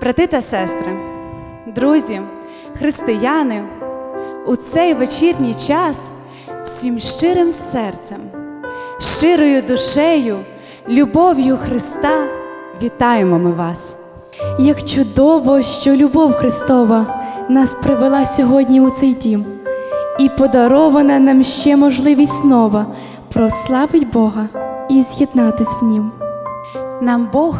Брати та сестри, друзі, християни, у цей вечірній час всім щирим серцем, щирою душею, любов'ю Христа вітаємо ми вас. Як чудово, що любов Христова нас привела сьогодні у цей дім, і подарована нам ще можливість нова прославить Бога і з'єднатись в нім. Нам Бог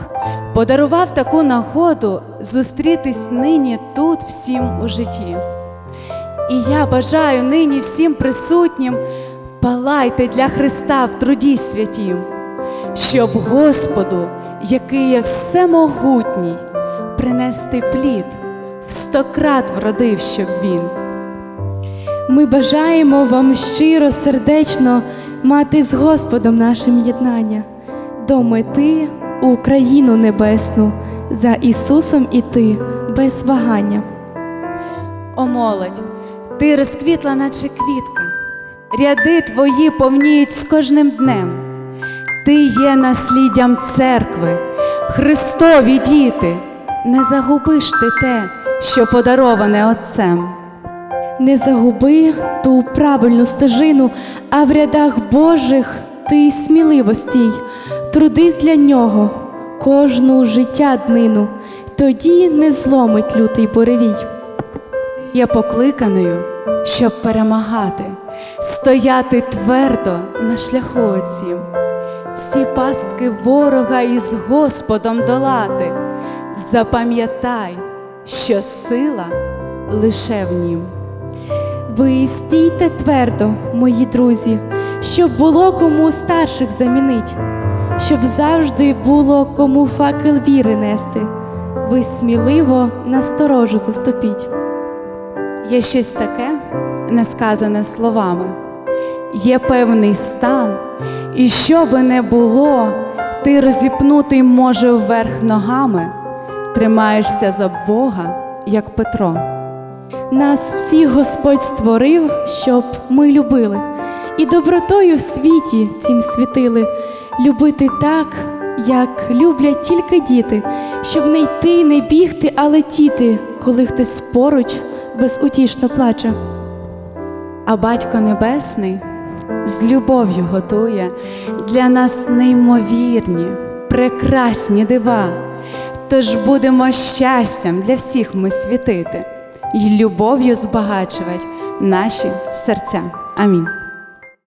подарував таку нагоду зустрітись нині тут всім у житті. І я бажаю нині всім присутнім палайте для Христа в труді святім, щоб Господу, який є всемогутній, принести плід, в стократ вродив, щоб він. Ми бажаємо вам щиро, сердечно мати з Господом нашим єднання, до мети у країну небесну, за Ісусом іти без вагання. О молодь, ти розквітла, наче квітка, ряди твої повніють з кожним днем. Ти є насліддям церкви, Христові діти, не загубиш ти те, що подароване Отцем. Не загуби ту правильну стежину, а в рядах Божих ти сміливо стій, трудись для нього кожну життя днину, тоді не зломить лютий буревій. Є покликаною, щоб перемагати, стояти твердо на шляху оцім, всі пастки ворога із Господом долати. Запам'ятай, що сила лише в нім. Ви стійте твердо, мої друзі, щоб було кому старших замінить, щоб завжди було кому факел віри нести. Ви сміливо насторожу заступіть. Є щось таке, не сказане словами, є певний стан, і що би не було, ти розіпнутий може вверх ногами, тримаєшся за Бога, як Петро. Нас всіх Господь створив, щоб ми любили, і добротою в світі цім світили, любити так, як люблять тільки діти, щоб не йти, не бігти, а летіти, коли хтось поруч безутішно плаче. А Батько Небесний з любов'ю готує для нас неймовірні, прекрасні дива. Тож будемо щастям для всіх ми світити і любов'ю збагачувати наші серця. Амінь.